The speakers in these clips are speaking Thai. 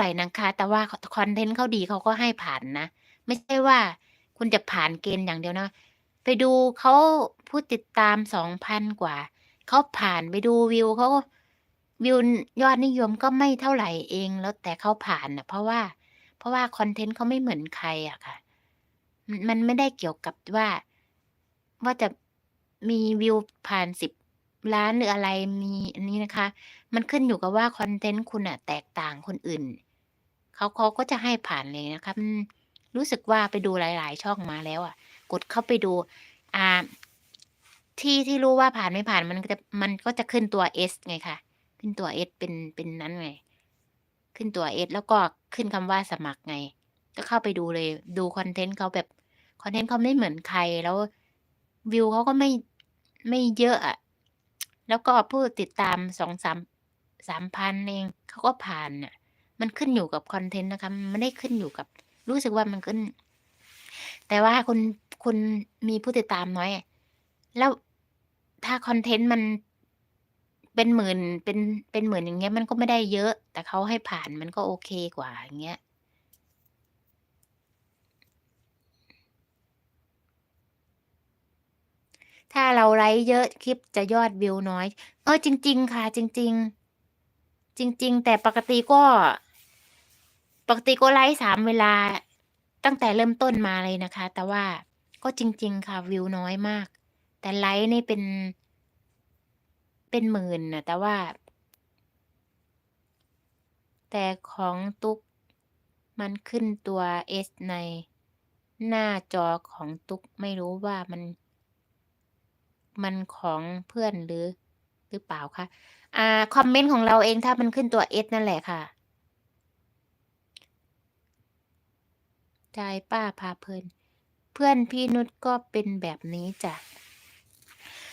ไหร่นะคะ แต่ว่าคอนเทนต์เขาดีเขาก็ให้ผ่านนะ ไม่ใช่ว่าคุณจะผ่านเกณฑ์อย่างเดียวนะ ไปดูเขาผู้ติดตามสองพันกว่า เขาผ่านไปดูวิวเขาวิวยอดนิยมก็ไม่เท่าไหร่เองแล้วแต่เขาผ่านนะเพราะว่า เพราะว่าคอนเทนต์เขาไม่เหมือนใครอะค่ะ มันไม่ได้เกี่ยวกับว่าว่าจะมีวิวผ่านสิบล้านหรืออะไรมีอันนี้นะคะ มันขึ้นอยู่กับว่าคอนเทนต์คุณอะแตกต่างคนอื่น เขาเขาก็จะให้ผ่านเลยนะคะอืมรู้สึกว่าไปดูหลาย ๆ ช่องมาแล้วอะ กดเข้าไปดู อ่า ที่ที่รู้ว่าผ่านไม่ผ่านมันจะมันก็จะขึ้นตัว S ไงคะขึ้นตัว S เป็นเป็นนั้นไง ขึ้นตัว S แล้วก็ขึ้นคำว่าสมัครไง ก็เข้าไปดูเลย ดูคอนเทนต์เขาแบบคอนเทนต์เขาไม่เหมือนใครแล้ววิวเขาก็ไม่ไม่เยอะอะแล้วก็ผู้ติดตามสองสามสามพันเองเขาก็ผ่านน่ะ มันขึ้นอยู่กับคอนเทนต์นะคะมันไม่ได้ขึ้นอยู่กับ รู้สึกว่ามันขึ้น แต่ว่าคุณคุณมีผู้ติดตามน้อย แล้วถ้าคอนเทนต์มันเป็นหมื่นเป็นเป็นหมื่นอย่างเงี้ย มันก็ไม่ได้เยอะ แต่เขาให้ผ่านมันก็โอเคกว่าอย่างเงี้ยถ้าเราไลฟ์เยอะคลิปจะยอดวิวน้อย เออจริง ๆ ค่ะ จริง ๆ จริง ๆ แต่ปกติก็ ปกติก็ไลฟ์สามเวลาตั้งแต่เริ่มต้นมาเลยนะคะ แต่ว่าก็จริง ๆ ค่ะวิวน้อยมาก แต่ไลฟ์นี่เป็น เป็นหมื่นนะแต่ว่า แต่ของตุ๊กมันขึ้นตัว S ในหน้าจอของตุ๊กไม่รู้ว่ามัน มันของเพื่อนหรือหรือเปล่าคะอ่า คอมเมนต์ของเราเองถ้ามันขึ้นตัว S นั่นแหละค่ะ ใจป้าพาเพลิน เพื่อนพี่นุชก็เป็นแบบนี้จ้ะ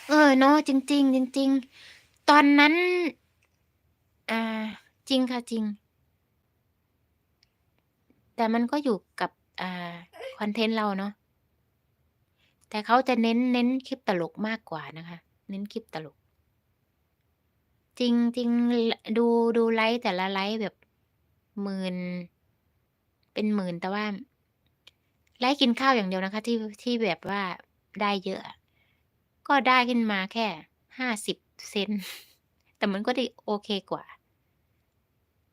เออเนาะจริงๆจริงๆตอนนั้น อ่า จริงค่ะจริง แต่มันก็อยู่กับอ่าคอนเทนต์เราเนาะแต่เขาจะเน้นเน้นคลิปตลกมากกว่านะคะ เน้นคลิปตลก จริงๆลดูดูไลฟ์แต่ละไลฟ์แบบหมื่นเป็นหมื่นแต่ว่า ไลฟ์กินข้าวอย่างเดียวนะคะ ที่ที่แบบว่าได้เยอะ ก็ได้ขึ้นมาแค่50เซนแต่มันก็ได้โอเคกว่า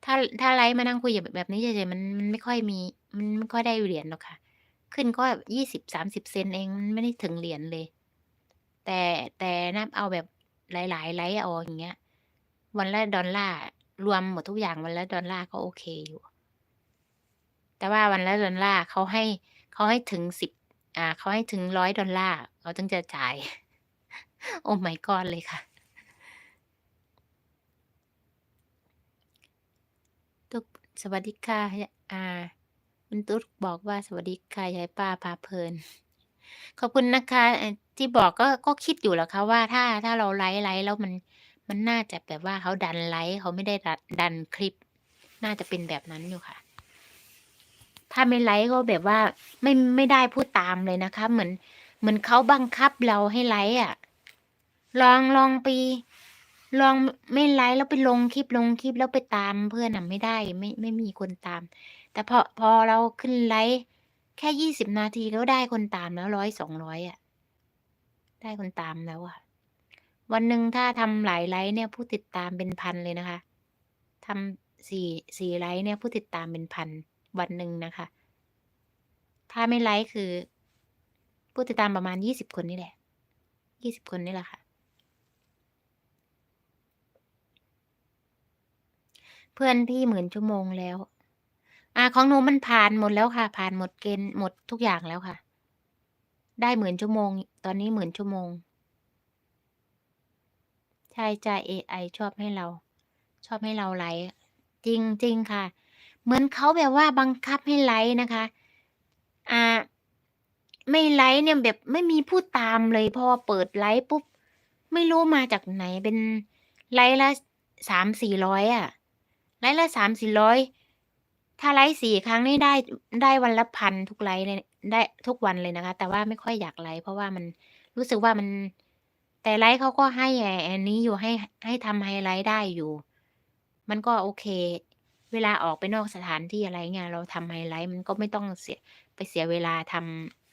ถ้าถ้าไลฟ์มานั่งคุยแบบแบบนี้เฉยๆมันมันไม่ค่อยมี มันไม่ค่อยได้เหรียญหรอกค่ะ ขึ้นก็แบบ20-30เซนเองมันไม่ได้ถึงเหรียญเลย แต่แต่นับเอาแบบหลายๆไลฟ์เอาอย่างเงี้ย วันละดอลลาร์รวมหมดทุกอย่างวันละดอลลาร์ก็โอเคอยู่ แต่ว่าวันละดอลลาร์เขาให้ เขาให้ถึง10อ่าเขาให้ถึง100ดอลลาร์เขาถึงจะจ่าย โอ้ my god เลยค่ะ ตุ๊กสวัสดีค่ะอ่าคุณตุ๊กบอกว่าสวัสดีค่ะยายป้าพาเพลิน ขอบคุณนะคะ ที่บอกก็ก็คิดอยู่แหละค่ะว่าถ้าถ้าเราไลฟ์ไลฟ์แล้วมันมันน่าจะแบบว่าเขาดันไลฟ์เขาไม่ได้ดันคลิป น่าจะเป็นแบบนั้นอยู่ค่ะ ถ้าไม่ไลฟ์ก็แบบว่าไม่ไม่ได้ผู้ตามเลยนะคะ เหมือน เหมือนเขาบังคับเราให้ไลฟ์อะลองลองไปลองไม่ไลฟ์แล้วไปลงคลิปลงคลิปแล้วไปตามเพื่อนน่ะไม่ได้ไม่ไม่มีคนตาม แต่พอพอเราขึ้นไลฟ์แค่20นาทีก็ได้คนตามแล้ว100-200อยอะได้คนตามแล้วอะวันหนึ่งถ้าทำหลายไลฟ์เนี่ย ผู้ติดตามเป็นพันเลยนะคะทำ4 4ไลฟ์เนี่ยผู้ติดตามเป็นพัน วันหนึ่งนะคะ ถ้าไม่ไลฟ์คือ ผู้ติดตามประมาณ20คนนี่แหละ20คนนี่แหละค่ะ เพื่อนพี่10,000ชั่วโมงแล้ว อ่าของหนูมันผ่านหมดแล้วค่ะ ผ่านหมดเกณฑ์หมดทุกอย่างแล้วค่ะ ได้10,000ชั่วโมง ตอนนี้10,000ชั่วโมงใช่จ้ะเอไอชอบให้เรา ชอบให้เราไลฟ์จริงจริงค่ะ เหมือนเขาแบบว่าบังคับให้ไลฟ์นะคะ อ่า ไม่ไลฟ์เนี่ยแบบไม่มีผู้ตามเลยพอเปิดไลฟ์ปุ๊บ ไม่รู้มาจากไหนเป็นไลฟ์ละ300-400อยอะไลฟ์ละ300-400ถ้าไลฟ์4ครั้งนี่ได้ได้วันละ1,000ทุกไลฟ์เลยได้ทุกวันเลยนะคะ แต่ว่าไม่ค่อยอยากไลฟ์เพราะว่ามันรู้สึกว่ามัน แต่ไลฟ์เขาก็ให้ไอ้อันนี้อยู่ให้ให้ทำไฮไลต์ได้อยู่ มันก็โอเค เวลาออกไปนอกสถานที่อะไรเงี้ยเราทำไฮไลท์มันก็ไม่ต้องเสียไปเสียเวลาทำ